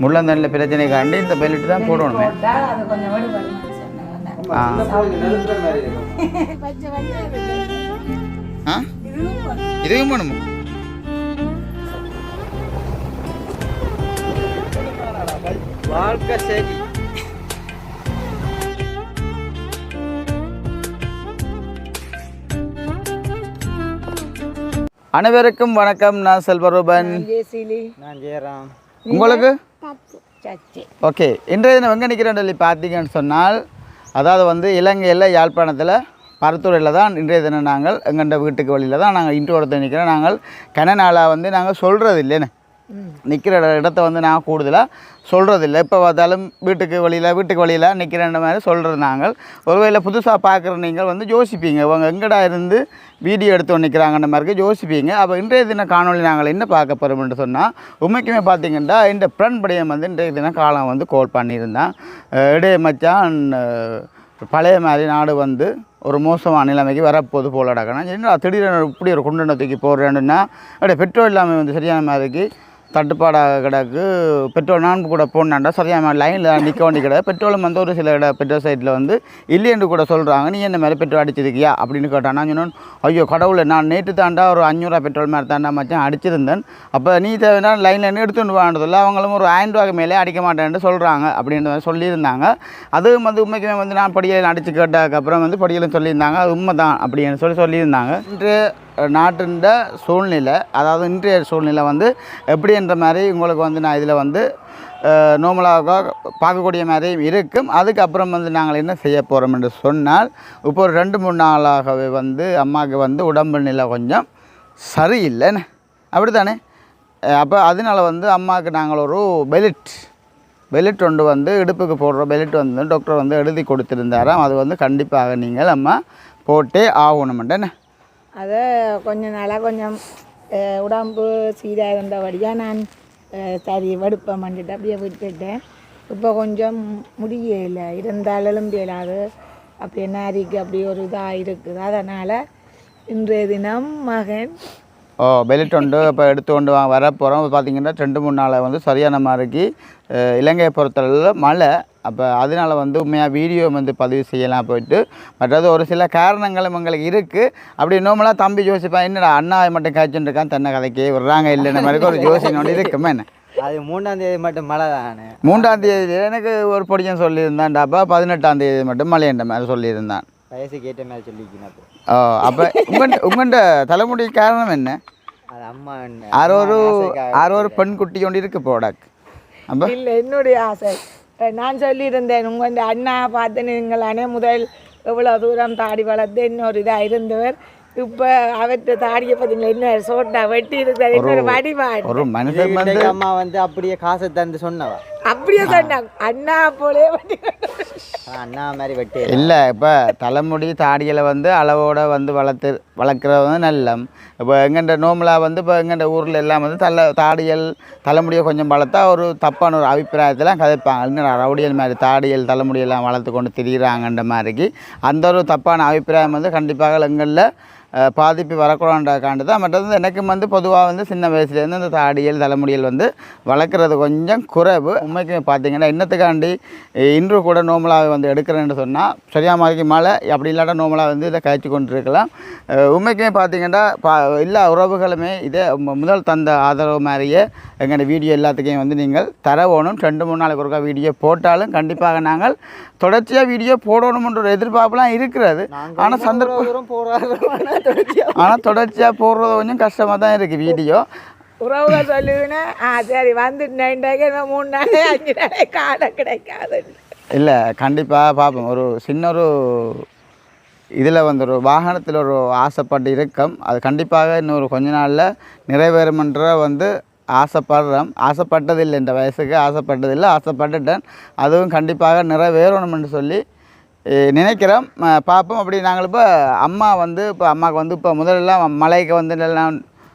முள்ளந்தண்டில் பிரச்சனை காண்டி இந்த பெல்ட் தான் போடணுமே. ஆ. இதுவும் வேணுமா வாழ்க்கை சரி அனைவருக்கும் வணக்கம். நான் செல்வரூபன். ஜேசிலி நான் ஜெயராம். உங்களுக்கு? ஓகே இன்றைய தினம் எங்கே நிற்கிறேன் சொல்லி பார்த்தீங்கன்னு சொன்னால் அதாவது வந்து இலங்கையில் யாழ்ப்பாணத்தில் பரத்தூரில் தான் இன்றைய தினம் நாங்கள் எங்கள்ட வீட்டுக்கு வழியில் தான் நாங்கள் இன்று நிற்கிறோம் நாங்கள் கன நாளாக வந்து நாங்கள் சொல்கிறது இல்லைன்னு நிற்கிற இடத்த வந்து நான் கூடுதலாக சொல்கிறதில்ல இப்போ பார்த்தாலும் வீட்டுக்கு வழியில் வீட்டுக்கு வழியில் நிற்கிறேன்ற மாதிரி சொல்கிறது நாங்கள். ஒருவேளை புதுசாக பார்க்குற நீங்கள் வந்து யோசிப்பீங்க. இவங்க எங்கடா இருந்து வீடியோ எடுத்து நிற்கிறாங்கன்ற மாதிரி யோசிப்பீங்க. அப்போ இன்றைய தின காணொலி நாங்கள் என்ன பார்க்க போகிறோம்னு சொன்னால் உண்மைக்குமே பார்த்தீங்கன்னா இந்த ஃப்ரெண்ட் வந்து இன்றைய தினம் காலம் வந்து கோல் பண்ணியிருந்தான். இடையே மச்சான் பழைய மாதிரி நாடு வந்து ஒரு மோசமான நிலைமைக்கு வரப்போது போல் அடக்கணும் என்னடா திடீரென இப்படி ஒரு குண்டனை தூக்கி போடுறேன்னா அப்படியே பெட்ரோல் இல்லாமல் வந்து சரியான மாதிரிக்கு தட்டுப்பாடாக கிடக்கு. பெட்ரோல் நான் கூட போனாண்டா சரியான லைனில் நிற்க வேண்டி கிடையாது பெட்ரோலும் வந்து ஒரு சில இட பெட்ரோல் சைட்டில் வந்து இல்லைன்னு கூட சொல்கிறாங்க நீ என்ன மாதிரி பெட்ரோல் அடிச்சிருக்கியா? அப்படின்னு கேட்டான். நான் சொன்னேன் ஐயோ கடவுளை நான் நேற்று தாண்டா ஒரு அஞ்சூறுவா பெட்ரோல் மாதிரி தாண்டா மச்சான் அடிச்சிருந்தேன். அப்போ நீ தேவைன்னா லைனில் எடுத்துட்டு வாண்டதில்ல அவங்களும் ஒரு ஆயிரம் ரூபாய்க்கு மேலே அடிக்க மாட்டேன்னு சொல்கிறாங்க அப்படின்ற மாதிரி சொல்லியிருந்தாங்க. அதுவும் வந்து உண்மைக்குமே வந்து நான் படியில் அடித்து கேட்டதுக்கப்புறம் வந்து படியலும் சொல்லியிருந்தாங்க. அது உண்மை தான் அப்படின்னு சொல்லி சொல்லியிருந்தாங்க. இன்று நாட்டின் சூழ்நிலை அதாவது இன்றைய சூழ்நிலை வந்து எப்படின்ற மாதிரி உங்களுக்கு வந்து நான் இதில் வந்து நோமலாக பார்க்கக்கூடிய மாதிரியும் இருக்கும். அதுக்கப்புறம் வந்து நாங்கள் என்ன செய்ய போகிறோம் என்று சொன்னால் இப்போ ஒரு ரெண்டு மூணு நாளாகவே வந்து அம்மாவுக்கு வந்து உடம்பு நிலை கொஞ்சம் சரியில்லைன்னு. அப்படி தானே அப்போ அதனால வந்து அம்மாவுக்கு நாங்கள் ஒரு பெலிட் பெலிட் ஒன்று வந்து இடுப்புக்கு போடுற பெலிட் வந்து டாக்டர் வந்து எழுதி கொடுத்துருந்தாராம். அது வந்து கண்டிப்பாக நீங்கள் அம்மா போட்டே ஆகணுமெண்டேன்னு அதை கொஞ்ச நாளாக கொஞ்சம் உடம்பு சீராக இருந்தபடியாக நான் சரி வடுப்பை மண்டிட்டு அப்படியே விட்டுட்டேன். இப்போ கொஞ்சம் முடியலை இருந்தாலும் இயலாது அப்படி நாரிக்கு அப்படி ஒரு இதாக இருக்குது. அதனால் இன்றைய தினம் மகன் ஓ பெலிட் ஒன்று இப்போ எடுத்து கொண்டு வா வர போகிறோம் பார்த்தீங்கன்னா ரெண்டு மூணு நாளை வந்து சரியான மாதிரிக்கு இலங்கையை பொறுத்தளவில் மழை அப்போ அதனால வந்து உண்மையாக வீடியோ வந்து பதிவு செய்யலாம் போயிட்டு மற்றது ஒரு சில காரணங்களும் எங்களுக்கு இருக்குது அப்படி நோமலாக தம்பி யோசிப்பேன் என்னடா அண்ணா மட்டும் காய்ச்சுட்டு இருக்கான் தென்னை கதைக்கே விடுறாங்க இல்லைன்ற மாதிரி ஒரு யோசனை ஒன்று இருக்குமே என்ன? அது மூணாம் தேதி மட்டும் மழை தானே மூன்றாம் தேதி எனக்கு ஒரு பொடியன் சொல்லியிருந்தான்டாப்பா பதினெட்டாம் தேதி மட்டும் மழைன்ற மாதிரி சொல்லியிருந்தான். வயசுக்கு ஏற்ற மாதிரி சொல்லிக்கணும் ஓ அப்போ உங்கள்கிட்ட உங்கள்கிட்ட தலைமுடி காரணம் என்ன? அது அம்மா என்ன- ஆரோ ஒரு அம்மா ஆசைக்காக ஆரோ ஒரு பெண் குட்டி கொண்டு இருக்கு போடாக் அப்போ? இல்லை என்னுடைய ஆசை. நான் சொல்லியிருந்தேன் உங்கள் அண்ணா பார்த்து நீங்களானே முதல் எவ்வளோ தூரம் தாடி வளர்த்து இன்னொரு இதாக இருந்தவர். இப்போ அவர்கிட்ட தாடியை பார்த்தீங்களா இன்னொரு சோட்டா வெட்டி இருக்கிறார் இன்னொரு ஒரு இன்னைக்கு அம்மா வந்து அப்படியே காசை தந்து சொன்னவா? அப்படியே சொன்னாங்க. அண்ணா போலே அண்ணா மாதிரி வெட்டி இல்லை இப்போ தலைமுடி தாடிகளை வந்து அளவோட வந்து வளர்த்து வளர்க்குறது வந்து நல்லம். இப்போ எங்கள்ட நோமலாக வந்து இப்போ எங்கள்ட ஊரில் எல்லாம் வந்து தலை தாடியல் தலைமுடியை கொஞ்சம் வளர்த்தா ஒரு தப்பான ஒரு அபிப்பிராயத்தெல்லாம் கதைப்பாங்க. இன்னும் ரவுடியல் மாதிரி தாடியல் தலைமுடியெல்லாம் வளர்த்து கொண்டு திரியிறாங்கன்ற மாதிரிக்கு அந்த ஒரு தப்பான அபிப்பிராயம் வந்து கண்டிப்பாக எங்களில் பாதிப்பு வரக்கூடாதுக்காண்டு தான். மற்றது வந்து எனக்கும் வந்து பொதுவாக வந்து சின்ன வயசுலேருந்து இந்த தாடியல் தலைமுடியல் வந்து வளர்க்குறது கொஞ்சம் குறைவு. உண்மைக்கு பார்த்தீங்கன்னா இன்னத்துக்காண்டி இன்று கூட நோமலாக வந்து எடுக்கிறேன்னு சொன்னால் சரியா மாதிரி மழை அப்படி இல்லாட்டா நோமலாக வந்து இதை கழிச்சு கொண்டு இருக்கலாம் உண்மைக்குமே பார்த்தீங்கன்னா பா எல்லா உறவுகளுமே இதே முதல் தந்த ஆதரவு மாதிரியே எங்களோட வீடியோ எல்லாத்துக்கும் வந்து நீங்கள் தரவோணும். ரெண்டு மூணு நாளைக்கு ஒருக்கா வீடியோ போட்டாலும் கண்டிப்பாக நாங்கள் தொடர்ச்சியாக வீடியோ போடணுமென்ற ஒரு எதிர்பார்ப்புலாம் இருக்கிறது. ஆனால் சந்தர்ப்பம் தொடர்ச்சியா ஆனால் தொடர்ச்சியாக போடுறது கொஞ்சம் கஷ்டமாக தான் இருக்குது வீடியோ. உறவுக சொல்லுதுன்னா ஆ சரி இன்னும் மூணு நாளே அஞ்சு நாளே காடை கிடைக்காது. இல்லை கண்டிப்பாக பார்ப்போம் ஒரு சின்ன ஒரு இதில் வந்து ஒரு வாகனத்தில் ஒரு ஆசைப்பட்டு இருக்கும். அது கண்டிப்பாக இன்னொரு கொஞ்ச நாளில் நிறைவேறுமென்ற வந்து ஆசைப்படுறோம். ஆசைப்பட்டதில்லை இந்த வயசுக்கு ஆசைப்பட்டதில்லை ஆசைப்பட்டுட்டேன். அதுவும் கண்டிப்பாக நிறைவேறணும்னு சொல்லி நினைக்கிறோம். பார்ப்போம். அப்படி நாங்கள் இப்போ அம்மா வந்து இப்போ அம்மாவுக்கு வந்து இப்போ முதல்லலாம் மலைக்கு வந்து எல்லாம்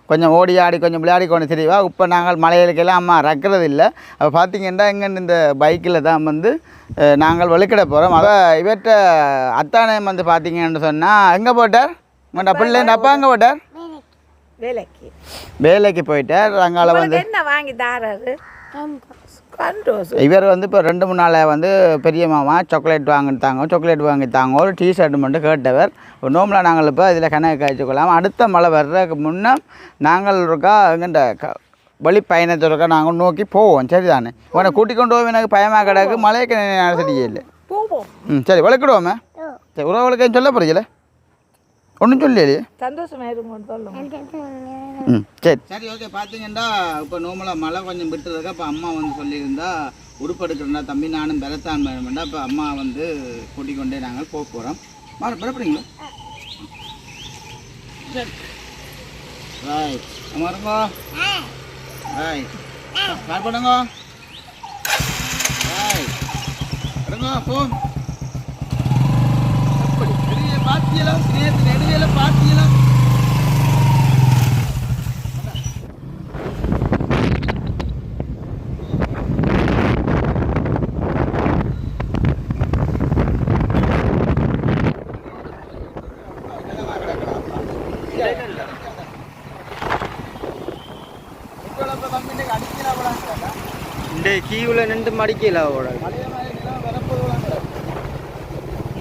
கொஞ்சம் ஓடி ஆடி கொஞ்சம் விளையாடி கொண்டு தெரியவா? இப்போ நாங்கள் மலைகளுக்கெல்லாம் அம்மா ரக்கிறது இல்லை அப்போ பார்த்தீங்கன்னா எங்கே இந்த பைக்கில் தான் வந்து நாங்கள் வெளுக்கிட போகிறோம் அத இவர்கிட்ட அத்தானயம் வந்து பார்த்தீங்கன்னு சொன்னால் எங்கே போட்டார்? உங்கள்கிட்ட பிள்ளைங்க அப்பா எங்கே போட்டார்? வேலைக்கு. வேலைக்கு போயிட்டார். அங்கால வந்து என்ன வாங்கி தாராரு? இவர் வந்து இப்போ ரெண்டு மூணு நாளாக வந்து பெரிய மாமா சாக்லேட் வாங்கி தாங்க சாக்லேட் வாங்கி தாங்க. ஒரு டீ ஷர்ட் மட்டும் கேட்டவர். ஒரு நோம்பில் நாங்கள் இப்போ இதில் கணக்கு காய்ச்சிக்கொள்ளலாம். அடுத்த மழை வர்றதுக்கு முன்னே நாங்கள் இருக்கா எங்கண்ட க வழி பயணத்தில் இருக்கா நாங்கள் நோக்கி போவோம். சரிதானே? உன்னை கூட்டிக் கொண்டு போய் எனக்கு பயமாக கிடக்கு. மழைக்கு சரி இல்லை. போவோம். ம் சரி வளர்க்கிடுவோமே. சரி உறவுகளுக்கு சொல்ல போகிறீங்களே ஒன்றும் சொல்லலையே சந்தோஷமா இருக்கும் சொல்லுங்க. ம் சரி. சரி ஓகே பார்த்தீங்கன்னா இப்போ நோமலாக மழை கொஞ்சம் விட்டுருக்கா இப்போ அம்மா வந்து சொல்லியிருந்தா உடுப்படுக்கிறா தம்பி நானும் பெறத்தான் வேணுமெண்டா இப்போ அம்மா வந்து கூட்டிக் கொண்டே நாங்கள் போக போகிறோம் மாற பெறப்படுங்களா சரி ரைட் அம்மா இருங்கோ ரைட் பண்ணுங்க ரைட் இருங்க போ பார்த்தீங்களா பாத்தியெல்லாம் நேற்று நெடுவேல பாத்தியெல்லாம். இந்த கீவில் நின்று மடிக்கல அவட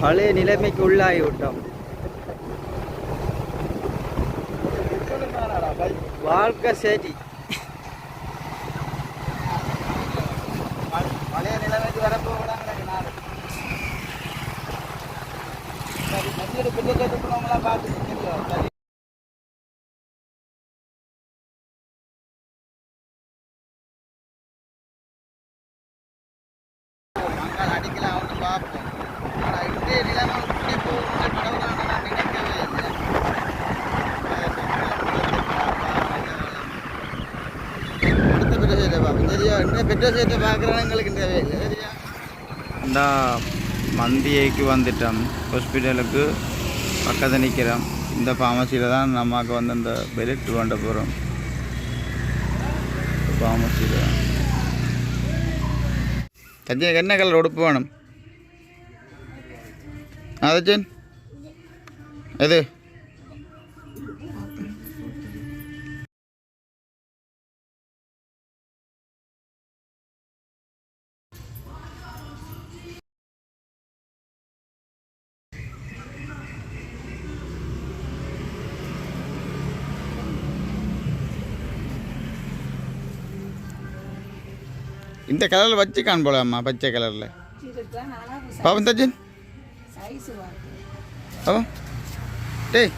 பழைய நிலைமைக்கு உள்ளாகி விட்டோம். வாழ்க்கை சரி பழைய நிலைமைக்கு வரப்போகிறாங்க பார்த்து சரி மக்கள் அடிக்கலாம் அவனு பார்ப்போம் ஆனால் இன்றைய நிலைமை இப்படி போகும்போது கடவுளான நான் நினைக்கவே இல்லை அடுத்த பெற்ற சேட்டை பார்ப்போம் சரியா இன்னும் பெற்ற சேட்டை பார்க்குறவங்களுக்கு தேவையில்லை சரியா இந்த மந்தியைக்கு வந்துட்டோம். ஹாஸ்பிட்டலுக்கு பக்கத்தில் நிற்கிறோம் இந்த ஃபார்மசியில் தான் நமக்கு வந்து அந்த பெலிட் கொண்டு போகிறோம் ஃபார்மசியில் தஜனுக்கு என்ன கலர் உடுப்பு வேணும்? அதஜன் எது? இந்த கலரில் வச்சு காண் போலாமா பச்சை கலரில் பாவம் சைஸ் பாவம் டேய்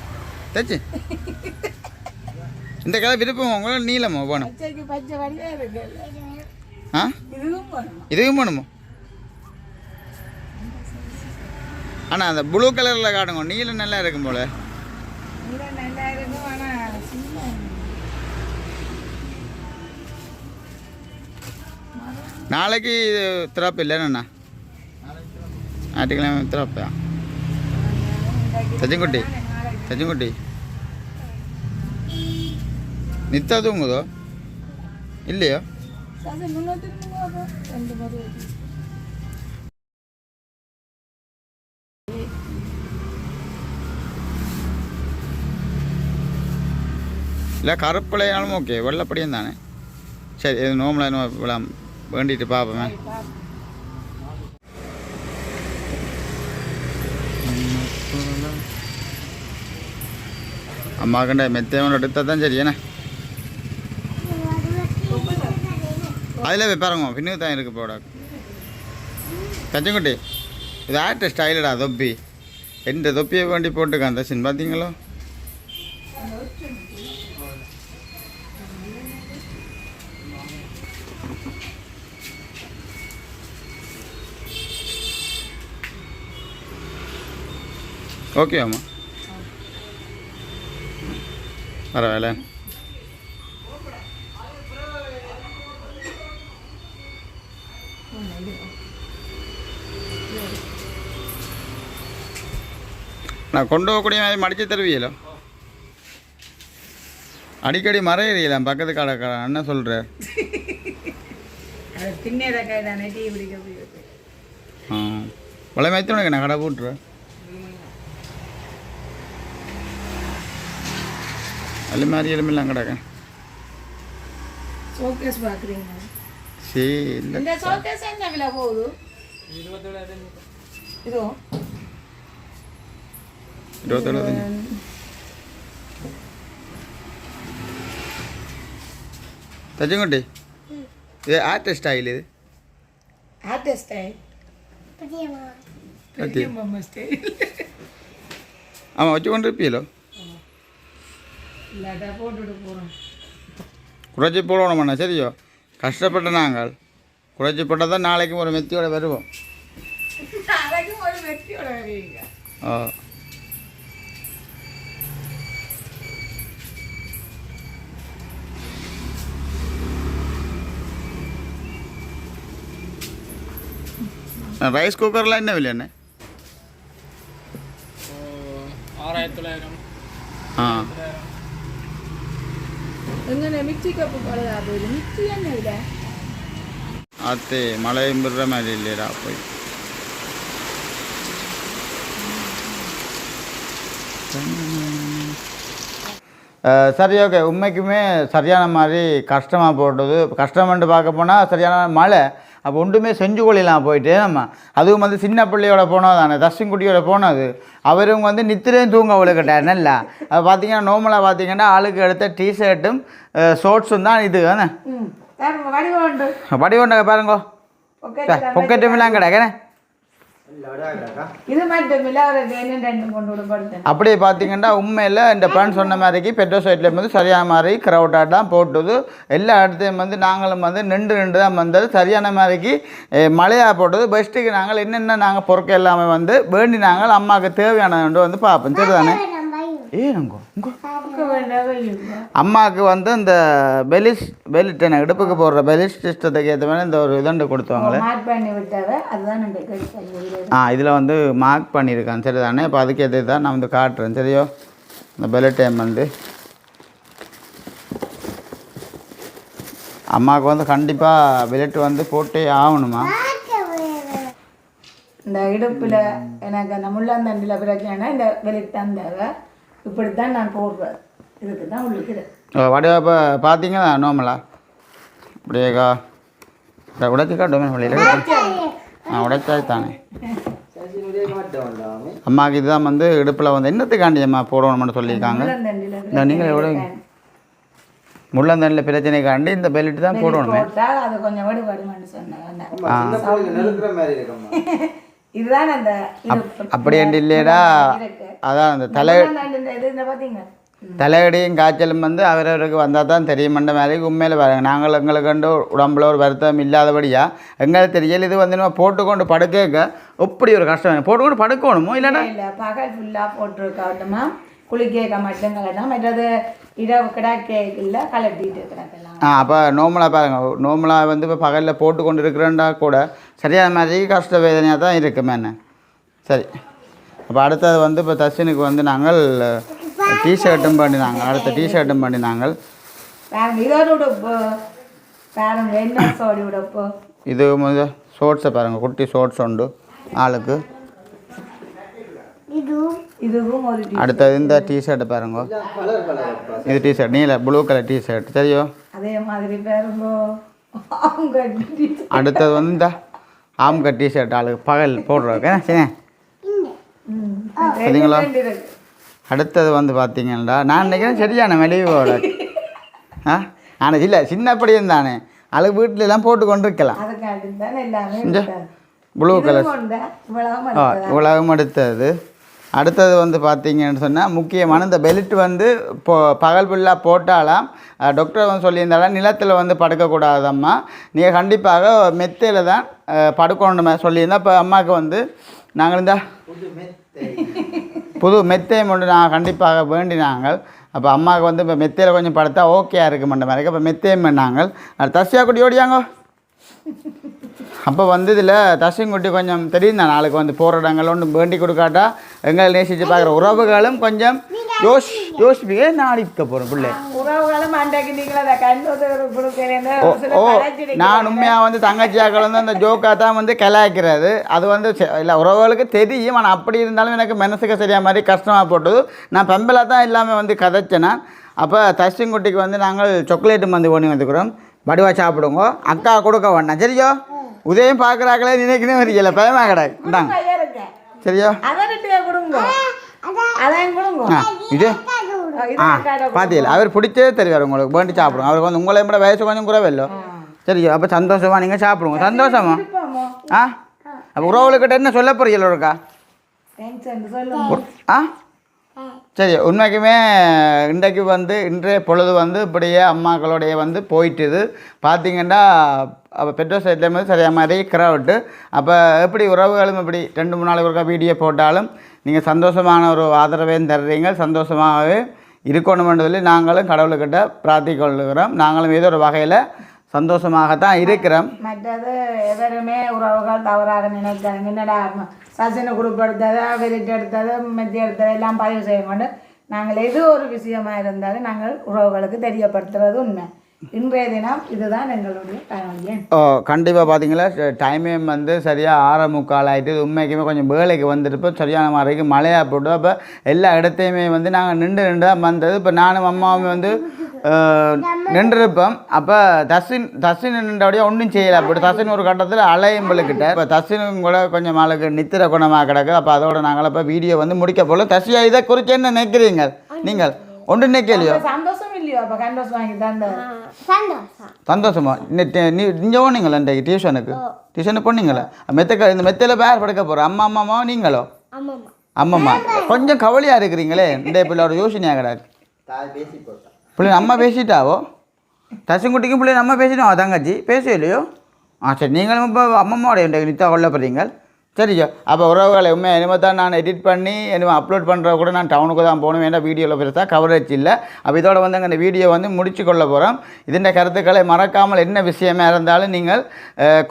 தச்சு. இந்த கலர் விருப்பம் உங்களால் நீளமா போகணும் ஆ? இதுவும் வேணுமோ ஆனால் அந்த ப்ளூ கலரில் காட்டுங்க நீலம் நல்லா இருக்கும் போல. நாளைக்கு திறப்பு இல்லைண்ணா ஞாயிற்றுக்கிழமை திறப்பா? தச்சங்குட்டி தச்சங்குட்டி நித்தா தூங்குதோ இல்லையோ? இல்லை கருப்பிலையாலும் ஓகே வெள்ளப்படியும் தானே? சரி இது நோம்பல விழாம? வேண்டிட்டு பார்ப்போமே அம்மா கண்ட மெத்தையோட எடுத்தால் தான் சரி என்ன? அதில் வைப்பாருங்க பின்னு தான் இருக்குது போட கச்சங்குட்டி இது ஆட்ட ஸ்டைலடா தொப்பி. எந்த தொப்பியை வேண்டி போட்டுக்கான் தச்சின் பார்த்தீங்களோ ஓகே அம்மா. பரவாயில்ல. நான் கொண்டு போகக்கூடிய மாதிரி மடித்து தருவீங்களோ? அடிக்கடி மறையிறீங்களா பக்கத்து கடை என்ன சொல்கிறார் அது பின்னேற கை தானே டீ பிடிக்க உங்களை மைத்தனுக்கு நான் கடை போட்டுறேன் எலும்பெல்லாம் கிடக்கேன் ஷோகேஸ் பார்க்குறீங்க சரி இல்லை இந்த ஷோகேஸ் என்ன விலை போகுது இதோ இருபத்தேழு தச்சுங்குட்டி இது ஆர்ட் ஸ்டைல் இது ஆர்டிஸ்ட் ஸ்டைல் பத்தி பொம்மை ஸ்டைல் ஆமாம் வச்சு கொண்டு இருப்பீங்களோ இல்லாட்டா போட்டுட்டு போகிறோம் குறைச்சி போடணுமாண்ணா சரியோ? கஷ்டப்பட்ட நாங்கள். குறைச்சி போட்டால் தான் நாளைக்கு ஒரு மெத்தியோட வருவோம். ஆ. ரைஸ் குக்கர்லாம் என்ன விலை என்ன ஆறாயிரத்தி தொள்ளாயிரம். எங்கே மிக்சி கப்பு போலதா போகுது மிக்சி என்ன விலை அத்தே மழை விடுற மாதிரி இல்லைடா போய் சரி ஓகே உண்மைக்குமே சரியான மாதிரி கஷ்டமாக போட்டது கஷ்டம்ன்ட்டு பார்க்க போனால் சரியான மழை அப்போ ஒன்றுமே செஞ்சு கொள்ளலாம் போயிட்டு நம்ம அதுவும் வந்து சின்ன பிள்ளையோட போனது தானே தஸ்டிங்குட்டியோட போனது. அவரும் வந்து நித்திரையும் தூங்க விழுக்கட்டார் நல்லா அது பார்த்தீங்கன்னா நார்மலாக பார்த்தீங்கன்னா ஆளுக்கு எடுத்த டிஷர்ட்டும் ஷோர்ட்ஸும் தான் இது தானே? ம். பாருங்க. பொக்கெட்டும் எல்லாம் கிடக்கேனே அப்படியே பார்த்தீங்கன்னா உண்மையில் இந்த பன் சொன்ன மாதிரிக்கு பெட்ரோல் சைட்டில் வந்து சரியான மாதிரி க்ரௌட்டாக தான் போட்டது. எல்லா இடத்தையும் வந்து நாங்களும் வந்து நின்று நின்று தான் வந்தது. சரியான மாதிரிக்கு மழையாக போட்டது. பெஸ்ட்டுக்கு நாங்கள் என்னென்ன நாங்கள் பொருட்கள் எல்லாமே வந்து வேண்டி நாங்கள் அம்மாவுக்கு தேவையானது வந்து பார்ப்போம். சரிதானே? ஏ அங்கோ இங்கோ. அம்மாவுக்கு வந்து இந்த பெலிஸ் பெலிட் எனக்கு இடுப்புக்கு போடுற பெலிஸ் சிஸ்டத்துக்கு ஏற்ற மாதிரி இந்த ஒரு இதண்டு கொடுத்துவாங்களே. ஆ இதில் வந்து மார்க் பண்ணியிருக்கான். சரிதானே? இப்போ அதுக்கேற்ற தான் நான் வந்து காட்டுறேன். சரியோ? இந்த பெலட் டைம் வந்து. அம்மாவுக்கு வந்து கண்டிப்பாக பெலட் வந்து போட்டே ஆகணுமா? இந்த இடுப்பில் எனக்கு அந்த முள்ளாந்தண்டில் பிரச்சனைனா இந்த வெளிக்கு தந்தாவ. இப்படித்தான் நான் போடுவேன். இதுக்கு தான் இது வடிவா இப்போ பார்த்தீங்கன்னா நோமலா அப்படியேக்கா. உடைச்சி காட்டுமே வழியில். ஆ உடைச்சாய் தானே அம்மாவுக்கு இதுதான் வந்து இடுப்பில் வந்து என்னத்துக்காண்டி அம்மா போடணும்னு சொல்லியிருக்காங்க? இந்த நீங்கள் எவ்வளோ முள்ளந்தண்டில் பிரச்சனைக்காண்டி இந்த பெல்ட் தான் போடணுமே. அது கொஞ்சம் இதுதான் அந்த அப்படி என்று இல்லையடா. அதான் அந்த தலை பார்த்தீங்க? தலையடியும் காய்ச்சலும் வந்து அவரவருக்கு வந்தால் தான் தெரியுமன்ற மாதிரி உண்மையில் பாருங்க நாங்கள் எங்களுக்கு கண்டு உடம்புல ஒரு வருத்தம் இல்லாதபடியா எங்களுக்கு தெரியல. இது வந்து நம்ம போட்டுக்கொண்டு படுக்க எப்படி ஒரு கஷ்டம் போட்டுக்கொண்டு படுக்கணுமோ? இல்லைன்னா இல்லை. பகல் ஃபுல்லாக போட்டிருக்காட்டுமா? குளிக்க மட்டும் கலட்டலாம் மற்றது இரவு கிடாக்கேக்கு இல்லை கலட்டிட்டு கிடக்கலாம் ஆ அப்போ நோமலாக பாருங்க. நோமலாக வந்து இப்போ பகலில் போட்டு கொண்டு இருக்கிறேன்டா கூட சரியான மாதிரி கஷ்ட வேதனையாக தான் இருக்குமே என்ன சரி. அப்போ அடுத்தது வந்து இப்போ தர்ஷனுக்கு வந்து நாங்கள் டிஷர்ட்டும் பண்ணினாங்க. அடுத்த டிஷர்ட்டும் பண்ணினாங்கள். பாருங்க இதோட உடுப்பு பாருங்க என்ன சோடி உடுப்பு இது வந்து ஷோர்ட்ஸை பாருங்கள் குட்டி ஷோர்ட்ஸ் உண்டு ஆளுக்கு. இதுவும் ஒரு டி- அடுத்தது இந்த டிஷர்ட்டை பாருங்க. இது டிஷர்ட் நீல ப்ளூ கலர் டிஷர்ட் சரியோ அதே மாதிரி பாருங்க. அடுத்தது வந்து இந்த ஆம்கட் டிஷர்ட் ஆளுக்கு பகல் போடுறோம் சரி. சரிங்களா? அடுத்தது வந்து பார்த்தீங்கன்னா நான் நினைக்கிறேன் சரியான மெலிவோட ஆ? ஆனால் இல்லை சின்ன படியும் தானே அழுகு வீட்டில எல்லாம் போட்டு கொண்டு இருக்கலாம். Blue colour? உலகம் அடுத்தது அடுத்தது வந்து பார்த்தீங்கன்னு சொன்னால் முக்கியமான இந்த பெல்ட் வந்து இப்போ பகல் ஃபுல்லாக போட்டாலாம் டாக்டர் வந்து சொல்லியிருந்தாலும் நிலத்தில் வந்து படுக்கக்கூடாதம்மா. நீங்கள் கண்டிப்பாக மெத்தையில் தான் படுக்கணும் சொல்லியிருந்தா இப்போ அம்மாவுக்கு வந்து நாங்கள் இந்த புது மெத்தை. மட்டும் நான் கண்டிப்பாக வேண்டினாங்கள். அப்போ அம்மாவுக்கு வந்து இப்போ மெத்தையில் கொஞ்சம் படுத்தா ஓகேயா இருக்க மாட்ட மாதிரி. இப்போ மெத்தையும் பண்ணாங்கள் அது தசியா குட்டி ஓடியாங்கோ. அப்போ வந்து இதில் தசிங்குட்டி கொஞ்சம் தெரியும் தான் நாளைக்கு வந்து போகிற இடங்கள் ஒன்று வேண்டி கொடுக்காட்டா? எங்களை நேசித்து பார்க்குற உறவுகளும் கொஞ்சம் யோஸ் யோசிப்பீங்க நான் அடிக்க போகிறேன் பிள்ளை? ஓ. நான் உண்மையாக வந்து தங்கச்சியாக்கள் வந்து அந்த ஜோக்காக தான் வந்து கலாய்க்கிறது. அது வந்து இல்லை உறவுகளுக்கு தெரியும். ஆனால் அப்படி இருந்தாலும் எனக்கு மனசுக்கு சரியாக மாதிரி கஷ்டமாக போட்டது நான் பெம்பலாக தான் எல்லாமே வந்து கதைச்சேனா. அப்போ தஸ்டிங்குட்டிக்கு வந்து நாங்கள் சாக்லேட்டு மந்து பண்ணி வந்துக்கிறோம். வடிவா சாப்பிடுங்க. அக்கா கொடுக்க வேண்டாம். சரியோ? உதயம் பார்க்குறாங்களே நினைக்கணும் வரீங்கல்ல பயமா கிடையாது இந்தாங்க. இருக்கு சரியா? அவர்கிட்ட கொடுங்க. அதையும் கொடுங்க. ஆ இது? இது ஆ பார்த்தீங்களா அவர் பிடிச்சே தெரிவார் உங்களுக்கு. வேண்டி சாப்பிடுங்க. அவருக்கு வந்து உங்களை விட வயசு கொஞ்சம் குறைவில்லை. சரியா அப்போ சந்தோஷமா? நீங்கள் சாப்பிடுங்க. சந்தோஷமா? ஆ? அப்போ உறவுகளுக்கிட்ட என்ன சொல்ல போறீங்களா இருக்கா ஆ? சரி உண்மைக்குமே இன்றைக்கு வந்து இன்றைய பொழுது வந்து இப்படியே அம்மாக்களுடைய வந்து போயிட்டுது. பார்த்தீங்கன்னா அப்போ பெட்ரோல் சைட்லேயும் வந்து சரியாக மாதிரி கிராவிட்டு அப்போ எப்படி உறவுகளும் இப்படி ரெண்டு மூணு நாளைக்கு ஒருக்கா வீடியோ போட்டாலும் நீங்கள் சந்தோஷமான ஒரு ஆதரவையும் தர்றீங்க சந்தோஷமாகவே இருக்கணும்னு சொல்லி நாங்களும் கடவுள்கிட்ட பிரார்த்திக் கொள்ளுகிறோம் நாங்களும் ஏதோ ஒரு வகையில் சந்தோஷமாகத்தான் இருக்கிறோம். மற்றது எவருமே உறவுகள் தவறாக நினைக்கிறாங்க என்னடா ம- சசினை குரூப் எடுத்தது வெரிட்டு மெத்தி எடுத்தது எல்லாம் பதிவு செய்ய கொண்டு நாங்கள் எது ஒரு விஷயமா இருந்தாலும் நாங்கள் உறவுகளுக்கு தெரியப்படுத்துறது உண்மை. இன்றைய தினம் இதுதான் எங்களுடைய ஓ கண்டிப்பாக பார்த்தீங்களா டைமே வந்து சரியாக ஆற முக்கால் ஆகிட்டு உண்மைக்குமே கொஞ்சம் வேலைக்கு வந்துருப்போம். சரியான மாதிரிக்கு மழையாக போட்டு அப்போ எல்லா இடத்தையுமே வந்து நாங்கள் நின்று நின்று தான் வந்தது. இப்போ நானும் அம்மாவும் வந்து நின்றுருப்போம். அப்போ தசின் தசின் நின்றபடியே ஒன்றும் செய்யலை. அப்படி தசின் ஒரு கட்டத்தில் அலையம்பளுக்கிட்ட இப்போ தசினும் கூட கொஞ்சம் ஆளுக்கு நித்திர குணமாக கிடக்கு. அப்போ அதோட நாங்கள் இப்போ வீடியோ வந்து முடிக்க போல தசியா இதை குறித்து என்ன நினைக்கிறீங்க நீங்கள் ஒன்று நினைக்கலையோ? சந்தோஷம் இல்லையோ? அப்போ கண்டோஸ் வாங்கி தந்த சந்தோஷமா. இன்னைக்கு நீ இங்கே போனீங்களா இன்றைக்கு டியூஷனுக்கு டியூஷனுக்கு போனீங்களா? மெத்த இந்த மெத்தையில் பேர் படுக்க போகிறோம் அம்மா அம்மாமா நீங்களோ? அம்மம்மா. கொஞ்சம் கவலையாக இருக்கிறீங்களே? இந்த பிள்ளை ஒரு யோசனையாக கிடையாது பிள்ளை அம்மா பேசிட்டாவோ? தசங்குட்டிக்கும் பிள்ளை நம்ம பேசினோம் தங்கச்சி. பேசலையோ இல்லையோ ஆ சரி நீங்களும் இப்போ அம்மாவோட இன்றைக்கு நித்தா கொள்ள போகிறீங்க அப்போ உறவுகளை உண்மை இனிமேல் தான் நான் எடிட் பண்ணி இனிமேல் அப்லோட் பண்ணுற கூட நான் டவுனுக்கு தான் போகணும். வேண்டாம் வீடியோவில் பெருசாக கவரேஜ் இல்லை. அப்போ இதோட வந்து அந்த வீடியோ வந்து முடிச்சு கொள்ள போகிறோம் இதன் கருத்துக்களை மறக்காமல் என்ன விஷயமா இருந்தாலும் நீங்கள்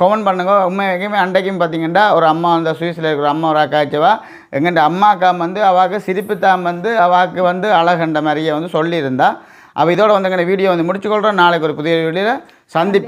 கமெண்ட் பண்ணுங்க. உண்மைக்குமே அன்றைக்கும் பார்த்தீங்கன்னா ஒரு அம்மா அந்த சுவிஸில் இருக்கிற அம்மா ஒரு அக்காச்சவா எங்கள்கிட்ட அம்மாக்கா வந்து அவாக்கு சிரிப்புத்தான் வந்து அவாக்கு வந்து அழகண்ட மாதிரியே வந்து சொல்லியிருந்தா. அப்போ இதோட வந்து வீடியோ வந்து முடிச்சுக்கொள்கிறோம் நாளைக்கு ஒரு புதிய வீடியோவில் சந்திப்பு